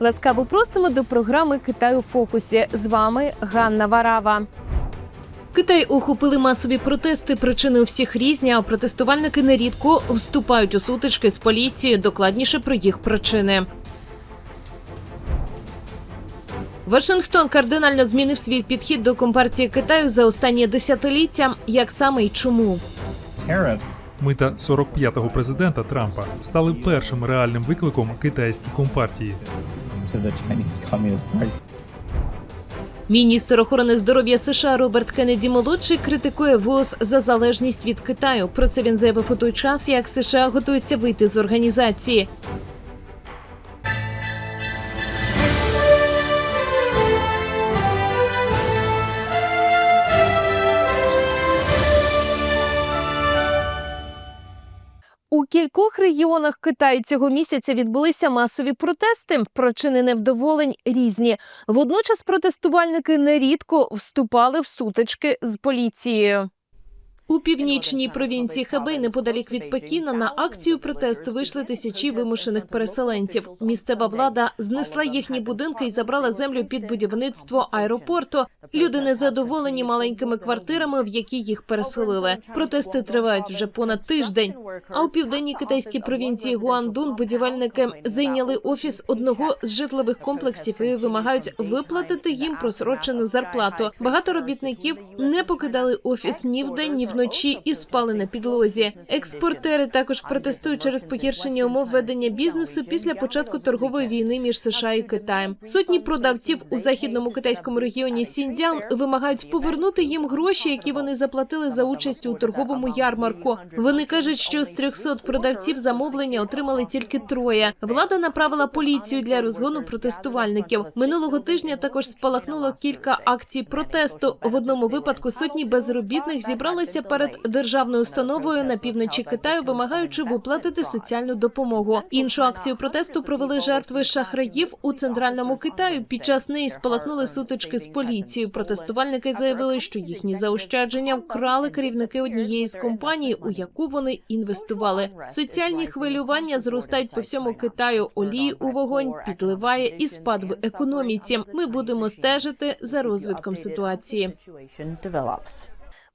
Ласкаво просимо до програми Китай у фокусі. З вами Ганна Варава. Китай охопили масові протести. Причини у всіх різні, а протестувальники нерідко вступають у сутички з поліцією. Докладніше про їх причини. Вашингтон кардинально змінив свій підхід до компартії Китаю за останнє десятиліття. Як саме і чому? Мита 45-го президента Трампа стали першим реальним викликом китайській компартії. To the Chinese Communist Party. Міністр охорони здоров'я США Роберт Кеннеді молодший критикує ВОЗ за залежність від Китаю. Про це він заявив у той час, як США готується вийти з організації. У кількох регіонах Китаю цього місяця відбулися масові протести. Причини невдоволень різні. Водночас протестувальники нерідко вступали в сутички з поліцією. У північній провінції Хебей, неподалік від Пекіна, на акцію протесту вийшли тисячі вимушених переселенців. Місцева влада знесла їхні будинки і забрала землю під будівництво аеропорту. Люди незадоволені маленькими квартирами, в які їх переселили. Протести тривають вже понад тиждень. А у південній китайській провінції Гуандун будівельники зайняли офіс одного з житлових комплексів і вимагають виплатити їм просрочену зарплату. Багато робітників не покидали офіс ні вдень, ні вночі і спали на підлозі. Експортери також протестують через погіршення умов ведення бізнесу після початку торгової війни між США і Китаєм. Сотні продавців у західному китайському регіоні Сіндзян вимагають повернути їм гроші, які вони заплатили за участь у торговому ярмарку. Вони кажуть, що з 300 продавців замовлення отримали тільки троє. Влада направила поліцію для розгону протестувальників. Минулого тижня також спалахнуло кілька акцій протесту. В одному випадку сотні безробітних зібралися перед державною установою на півночі Китаю, вимагаючи виплатити соціальну допомогу. Іншу акцію протесту провели жертви шахраїв у центральному Китаю. Під час неї спалахнули сутички з поліцією. Протестувальники заявили, що їхні заощадження вкрали керівники однієї з компаній, у яку вони інвестували. Соціальні хвилювання зростають по всьому Китаю. Олії у вогонь підливає і спад в економіці. Ми будемо стежити за розвитком ситуації.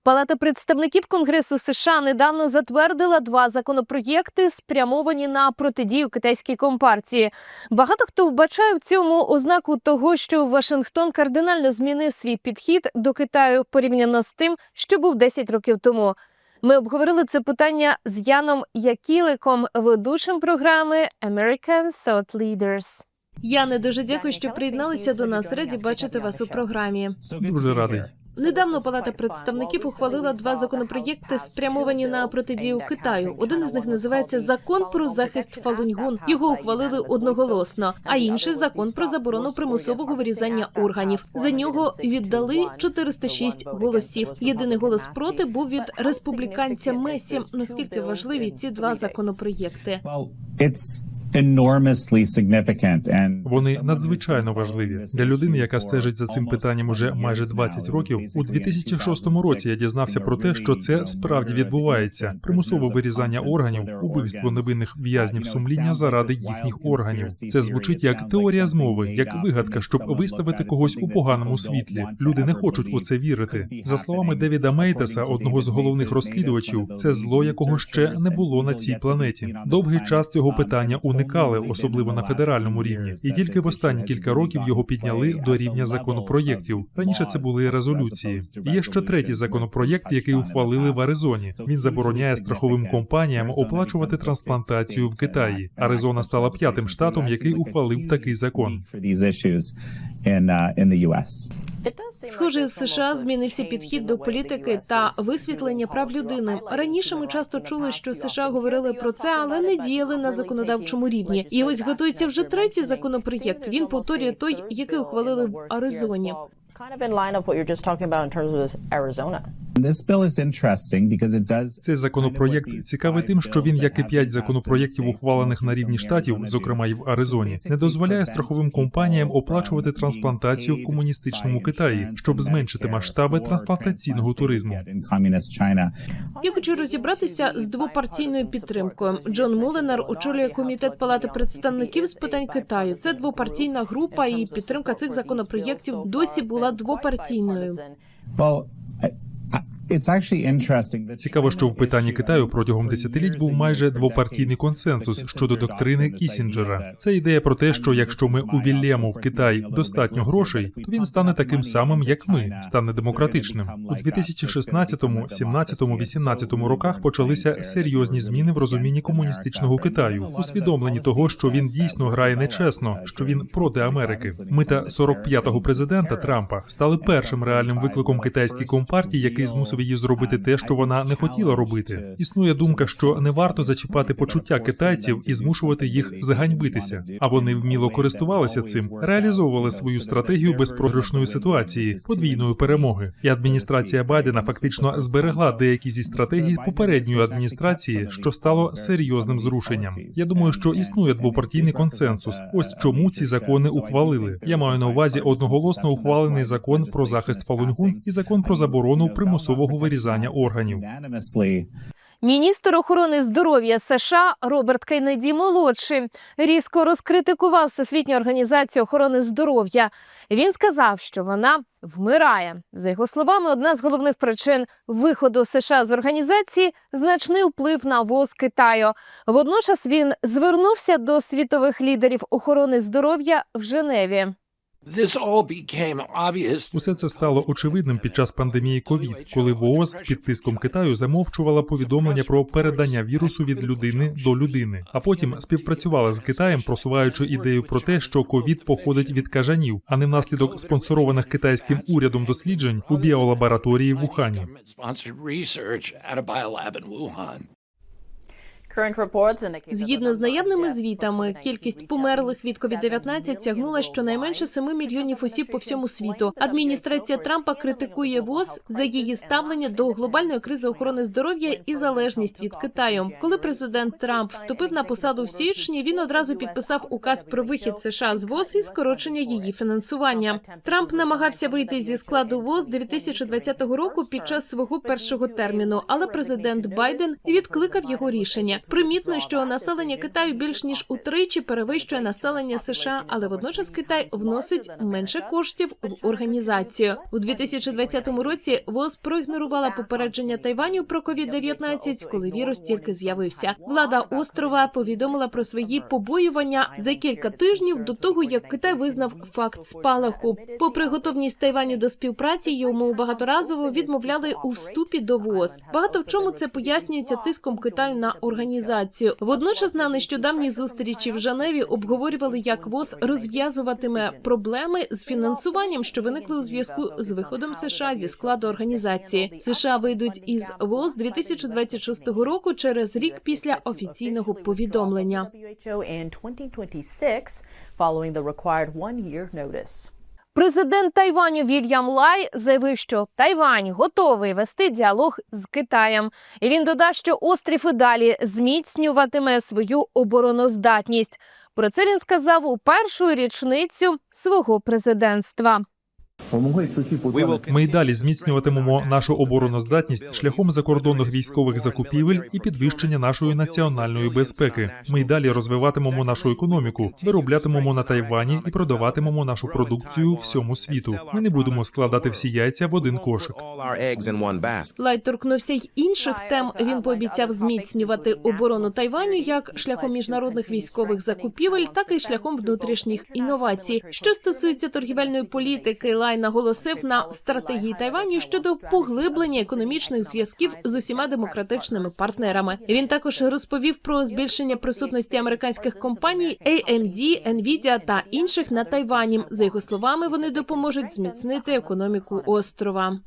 Палата представників Конгресу США недавно затвердила два законопроєкти, спрямовані на протидію китайській компартії. Багато хто вбачає в цьому ознаку того, що Вашингтон кардинально змінив свій підхід до Китаю порівняно з тим, що був 10 років тому. Ми обговорили це питання з Яном Якіликом, ведучим програми American Thought Leaders. Яне, дуже дякую, що приєдналися до нас. Раді бачити вас у програмі. Дуже радий. Недавно Палата представників ухвалила два законопроєкти, спрямовані на протидію Китаю. Один із них називається Закон про захист Фалуньгун. Його ухвалили одноголосно. А інший закон про заборону примусового вирізання органів. За нього віддали 406 голосів. Єдиний голос проти був від республіканця Месі. Наскільки важливі ці два законопроєкти? Вони надзвичайно важливі для людини, яка стежить за цим питанням уже майже 20 років. У 2006 році я дізнався про те, що це справді відбувається. Примусове вирізання органів, убивство невинних в'язнів сумління заради їхніх органів. Це звучить як теорія змови, як вигадка, щоб виставити когось у поганому світлі. Люди не хочуть у це вірити. За словами Девіда Мейтеса, одного з головних розслідувачів, це зло, якого ще не було на цій планеті. Довгий час цього питання уникали, особливо на федеральному рівні, і тільки в останні кілька років його підняли до рівня законопроєктів. Раніше це були резолюції. І є ще третій законопроєкт, який ухвалили в Аризоні. Він забороняє страховим компаніям оплачувати трансплантацію в Китаї. Аризона стала п'ятим штатом, який ухвалив такий закон. Схоже, в США змінився підхід до політики та висвітлення прав людини. Раніше ми часто чули, що США говорили про це, але не діяли на законодавчому рівні. І ось готується вже третій законопроєкт. Він повторює той, який ухвалили в Аризоні. Цей законопроєкт цікавий тим, що він, як і п'ять законопроєктів, ухвалених на рівні штатів, зокрема і в Аризоні, не дозволяє страховим компаніям оплачувати трансплантацію в комуністичному Китаї, щоб зменшити масштаби трансплантаційного туризму. Я хочу розібратися з двопартійною підтримкою. Джон Муленер очолює комітет Палати представників з питань Китаю. Це двопартійна група, і підтримка цих законопроєктів досі була двопартійною. Цікаво, що в питанні Китаю протягом десятиліть був майже двопартійний консенсус щодо доктрини Кісінджера. Це ідея про те, що якщо ми увіллємо в Китай достатньо грошей, то він стане таким самим, як ми, стане демократичним. У 2016, 17, 18 роках почалися серйозні зміни в розумінні комуністичного Китаю, усвідомлені того, що він дійсно грає нечесно, що він проти Америки. Мита 45-го президента Трампа стали першим реальним викликом китайській компартії, який змусив її зробити те, що вона не хотіла робити. Існує думка, що не варто зачіпати почуття китайців і змушувати їх заганьбитися. А вони вміло користувалися цим, реалізовували свою стратегію безпрограшної ситуації, подвійної перемоги. І адміністрація Байдена фактично зберегла деякі зі стратегій попередньої адміністрації, що стало серйозним зрушенням. Я думаю, що існує двопартійний консенсус. Ось чому ці закони ухвалили. Я маю на увазі одноголосно ухвалений закон про захист Фалунгун і закон про заборону примусового вирізання органів. Міністр охорони здоров'я США Роберт Кеннеді молодший різко розкритикував Всесвітню організацію охорони здоров'я. Він сказав, що вона вмирає. За його словами, одна з головних причин виходу США з організації значний вплив на ВОЗ Китаю. Водночас він звернувся до світових лідерів охорони здоров'я в Женеві. Усе це стало очевидним під час пандемії ковід, коли ВООЗ під тиском Китаю замовчувала повідомлення про передання вірусу від людини до людини, а потім співпрацювала з Китаєм, просуваючи ідею про те, що ковід походить від кажанів, а не внаслідок спонсорованих китайським урядом досліджень у біолабораторії в Ухані. Згідно з наявними звітами, кількість померлих від COVID-19 сягнула щонайменше 7 мільйонів осіб по всьому світу. Адміністрація Трампа критикує ВОЗ за її ставлення до глобальної кризи охорони здоров'я і залежність від Китаю. Коли президент Трамп вступив на посаду в січні, він одразу підписав указ про вихід США з ВОЗ і скорочення її фінансування. Трамп намагався вийти зі складу ВОЗ 2020 року під час свого першого терміну, але президент Байден відкликав його рішення. Примітно, що населення Китаю більш ніж утричі перевищує населення США, але водночас Китай вносить менше коштів в організацію у 2020 році. ВОЗ проігнорувала попередження Тайваню про COVID-19, коли вірус тільки з'явився. Влада острова повідомила про свої побоювання за кілька тижнів до того, як Китай визнав факт спалаху. Попри готовність Тайваню до співпраці, йому багаторазово відмовляли у вступі до ВОЗ. Багато в чому це пояснюється тиском Китаю на організацію. Водночас на нещодавній зустрічі в Женеві обговорювали, як ВОЗ розв'язуватиме проблеми з фінансуванням, що виникли у зв'язку з виходом США зі складу організації. США вийдуть із ВОЗ 2026 року через рік після офіційного повідомлення. WHO in 2026 following the required one-year notice. Президент Тайваню Вільям Лай заявив, що Тайвань готовий вести діалог з Китаєм. І він додав, що острів і далі зміцнюватиме свою обороноздатність. Про це він сказав у першу річницю свого президентства. Ми й далі зміцнюватимемо нашу обороноздатність шляхом закордонних військових закупівель і підвищення нашої національної безпеки. Ми й далі розвиватимемо нашу економіку, вироблятимемо на Тайвані і продаватимемо нашу продукцію всьому світу. Ми не будемо складати всі яйця в один кошик. Лай торкнувся й інших тем. Він пообіцяв зміцнювати оборону Тайваню як шляхом міжнародних військових закупівель, так і шляхом внутрішніх інновацій. Що стосується торгівельної політики, Лай наголосив на стратегії Тайваню щодо поглиблення економічних зв'язків з усіма демократичними партнерами. Він також розповів про збільшення присутності американських компаній AMD, Nvidia та інших на Тайвані. За його словами, вони допоможуть зміцнити економіку острова.